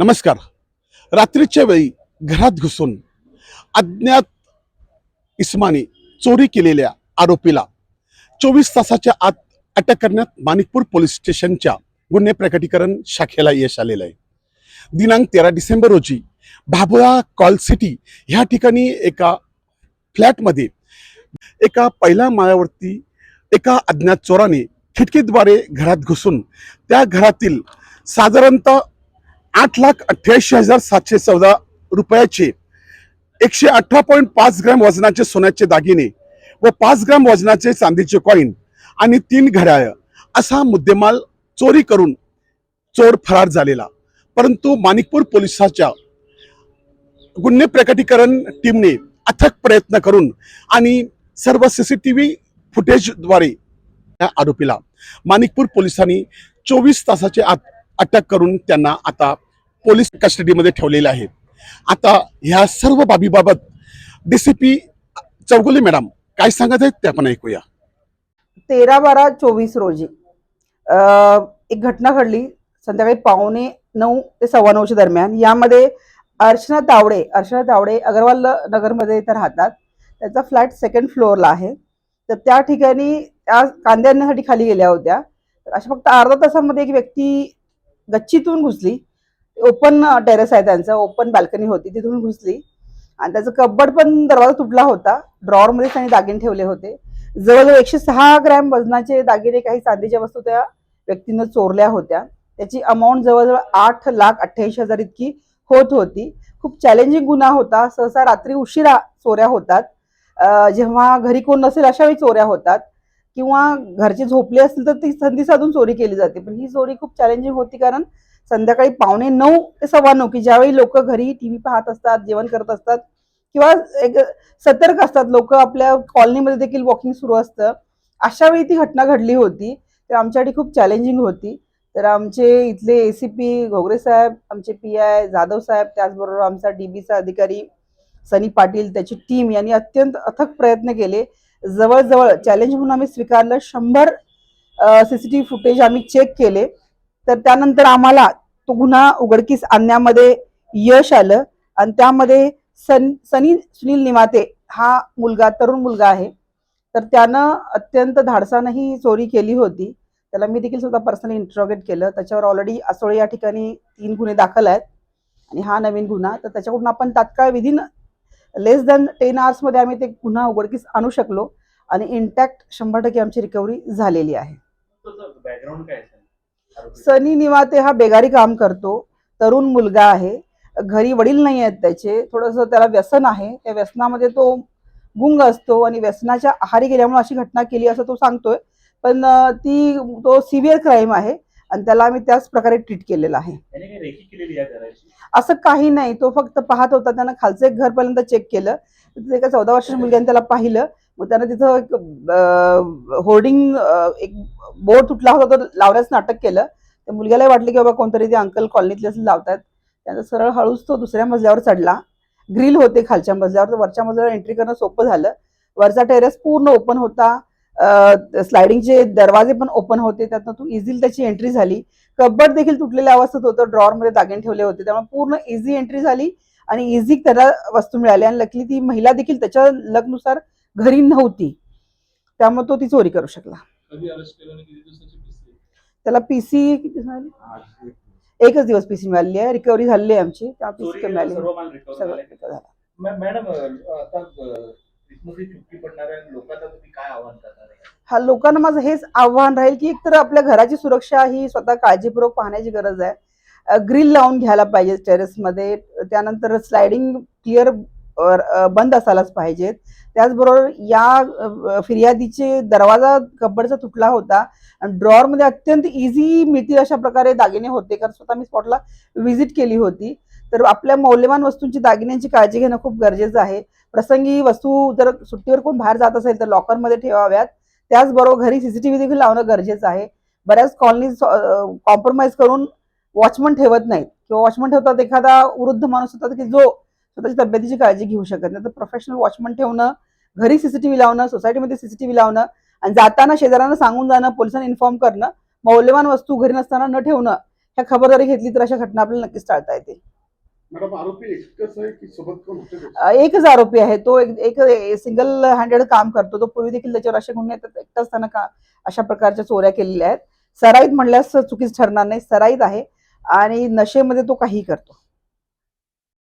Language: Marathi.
नमस्कार. रात्रीच्या वेळी घरात घुसून अज्ञात इस्मानी चोरी केलेल्या आरोपीला चोवीस तासाच्या आत अटक करण्यात माणिकपूर पोलीस स्टेशनच्या गुन्हे प्रकटीकरण शाखेला यश आलेलं आहे. दिनांक तेरा डिसेंबर रोजी भाबुळा कॉल सिटी ह्या ठिकाणी एका फ्लॅटमध्ये एका पहिल्या माळ्यावरती एका अज्ञात चोराने खिडकीद्वारे घरात घुसून त्या घरातील साधारणतः आठ लाख अठ्ठ्याऐंशी हजार सातशे चौदा रुपयाचे एकशे अठरा पॉईंट पाच ग्रॅम वजनाचे सोन्याचे दागिने व पाच ग्रॅम वजनाचे चांदीचे कॉईन आणि तीन घड्याळ असा मुद्देमाल चोरी करून चोर फरार झालेला. परंतु माणिकपूर पोलिसाच्या गुन्हे प्रकटीकरण टीमने अथक प्रयत्न करून आणि सर्व सी सी टी व्ही फुटेजद्वारे त्या आरोपीला माणिकपूर पोलिसांनी चोवीस तासाचे आत अटक करून त्यांना आता पोलीस कस्टडीमध्ये ठेवलेले आहेत. आता ह्या सर्व बाबीबाबत D C P Chougule madam काय सांगत आहेत ते आपण ऐकूया. तेरा बारा चोवीस रोजी एक घटना घडली संध्याकाळी पावणे नऊ ते सव्वा नऊच्या दरम्यान. यामध्ये अर्चना तावडे अर्चना तावडे अगरवाल नगरमध्ये इथं राहतात. त्याचा फ्लॅट सेकंड फ्लोअरला आहे. तर त्या ठिकाणी त्या कांदे आणण्यासाठी खाली गेल्या होत्या. तर अशा फक्त अर्धा तासामध्ये एक व्यक्ती गच्चीतून घुसली. ओपन टेरेस आहे त्यांचं ओपन बाल्कनी होती तिथून घुसली. आणि त्याचं कब्बड पण दरवाजा तुटला होता. ड्रॉवरमध्ये त्यांनी दागिने ठेवले होते. जवळजवळ एकशे सहा ग्रॅम वजनाचे दागिने काही चांदीच्या वस्तू त्या व्यक्तीनं चोरल्या होत्या. त्याची अमाऊंट जवळजवळ आठ लाख अठ्ठ्याऐंशी हजार इतकी होत होती. खूप चॅलेंजिंग गुन्हा होता. सहसा रात्री उशिरा चोऱ्या होतात. जेव्हा घरी कोण नसेल अशा वेळी चोऱ्या होतात. किंवा घरचे झोपले असतील तर ती संधी साधून चोरी केली जाते. पण ही चोरी खूप चॅलेंजिंग होती कारण संध्याकाळी पावणे नऊ ते सव्वा नऊ की ज्यावेळी लोक घरी टी व्ही पाहत असतात जेवण करत असतात किंवा एक सतर्क असतात लोक आपल्या कॉलनीमध्ये देखील वॉकिंग सुरू असतं. अशा वेळी ती घटना घडली होती तर आमच्यासाठी खूप चॅलेंजिंग होती. तर आमचे इथले ए सी पी घोगरे साहेब आमचे पी आय जाधव साहेब त्याचबरोबर आमचा डी बीचा अधिकारी सनी पाटील त्याची टीम यांनी अत्यंत अथक प्रयत्न केले. जवळजवळ चॅलेंज म्हणून आम्ही स्वीकारलं. शंभर C C T V footage आम्ही चेक केले. तर त्यानंतर आम्हाला तो गुन्हा उघडकीस आणण्यामध्ये यश आलं. आणि त्यामध्ये सन सनी सुनील निमाते हा मुलगा तरुण मुलगा आहे. तर त्यानं अत्यंत धाडसानं ही चोरी केली होती. त्याला मी देखील सुद्धा पर्सनली इंट्रोगेट केलं. त्याच्यावर ऑलरेडी असोळे या ठिकाणी तीन गुन्हे दाखल आहेत. आणि हा नवीन गुन्हा. तर त्याच्याकडून आपण तात्काळ विदिन लेस दॅन टेन आवर्समध्ये आम्ही ते गुन्हा उघडकीस आणू शकलो. आणि इंटॅक्ट शंभर टक्के आमची रिकव्हरी झालेली आहे. बॅकग्राऊंड काय सनी निवाते हा बेगारी काम करतो. तरुण मुलगा आहे. घरी वडील नाही आहेत त्याचे. थोडंसं त्याला व्यसन आहे. त्या व्यसनामध्ये तो गुंग असतो आणि व्यसनाच्या आहारी गेल्यामुळे अशी घटना केली असं तो सांगतोय. पण ती तो सिव्हिअर क्राईम आहे आणि त्याला आम्ही त्याच प्रकारे ट्रीट केलेलं आहे. असं काही नाही. तो फक्त पाहत होता. त्यानं खालचं एक घर पहिल्यांदा चेक केलं. तिथे एका चौदा वर्षाच्या मुलग्याने त्याला पाहिलं. मग त्यानं तिथं एक होर्डिंग एक बोर्ड तुटला होता तर लावण्याचं नाटक केलं. तर मुलग्यालाही वाटलं की बाबा कोणतरी ते अंकल कॉलनीतले असं लावतात त्याचा सरळ हळूच तो दुसऱ्या मजल्यावर चढला. ग्रिल होते खालच्या मजल्यावर तर वरच्या मजल्यावर एंट्री करणं सोपं झालं. वरचा टेरेस पूर्ण ओपन होता. स्लायडिंगचे दरवाजे पण ओपन होते. त्यातनं तू इझिली त्याची एंट्री झाली. कब्बड देखील तुटलेल्या अवस्थेत होतं. ड्रॉवरमध्ये दागिने ठेवले होते. त्यामुळे पूर्ण इझी एंट्री झाली आणि इझी त्याला वस्तू मिळाली. आणि लकली ती महिला देखील त्याच्या लगनुसार घरी नव्हती. त्यामुळे तो ती चोरी करू शकला. त्याला पीसी किती मिळाली एकच दिवस पीसी मिळाली आहे. रिकव्हरी झाली आहे आमची. त्या पीसी मिळाली झालं. मॅडम आता हा लोकांना माझं हेच आव्हान राहील की एकतर आपल्या घराची सुरक्षा ही स्वतः काळजीपूर्वक पाहण्याची गरज आहे. ग्रिल लावून घ्यायला पाहिजे टेरेसमध्ये त्यानंतर स्लायडिंग क्लिअर बंद असायलाच पाहिजेत. त्याचबरोबर या फिर्यादीचे दरवाजा कब्बडचा तुटला होता. आणि ड्रॉवरमध्ये अत्यंत इझी मिळतील अशा प्रकारे दागिने होते. कारण स्वतः मी स्पॉटला व्हिजिट केली होती. तर आपल्या मौल्यवान वस्तूंची दागिन्यांची काळजी घेणं खूप गरजेचं आहे. प्रसंगी वस्तू जर सुट्टीवर कोण बाहेर जात असेल तर लॉकरमध्ये ठेवाव्यात. त्याचबरोबर घरी सीसीटीव्ही देखील लावणं गरजेचं आहे. बऱ्याच कॉलनी कॉम्प्रोमाइज करून वॉचमन ठेवत नाहीत. किंवा वॉचमन ठेवतात एखादा वृद्ध माणूस होता की जो स्वतःची तब्येतीची काळजी घेऊ शकत नाही. तर प्रोफेशनल वॉचमन ठेवणं घरी सीसीटीव्ही लावणं सोसायटीमध्ये सीसीटीव्ही लावणं आणि जाताना शेजाऱ्यांना सांगून जाणं पोलिसांना इन्फॉर्म करणं मौल्यवान वस्तू घरी नसताना न ठेवणं ह्या खबरदारी घेतली तर अशा घटना आपल्याला नक्कीच टाळता येतील. एकच आरोपी आहे. तो एक एक सिंगल हँडेड काम करतो. तो पूर्वी देखील त्याच्यावर असे गुन्हे एकटाच त्यानं का अशा प्रकारच्या चोऱ्या केलेल्या आहेत. सराईत म्हणल्यास चुकीच ठरणार नाही. सराईत आहे आणि नशेमध्ये तो काहीही करतो.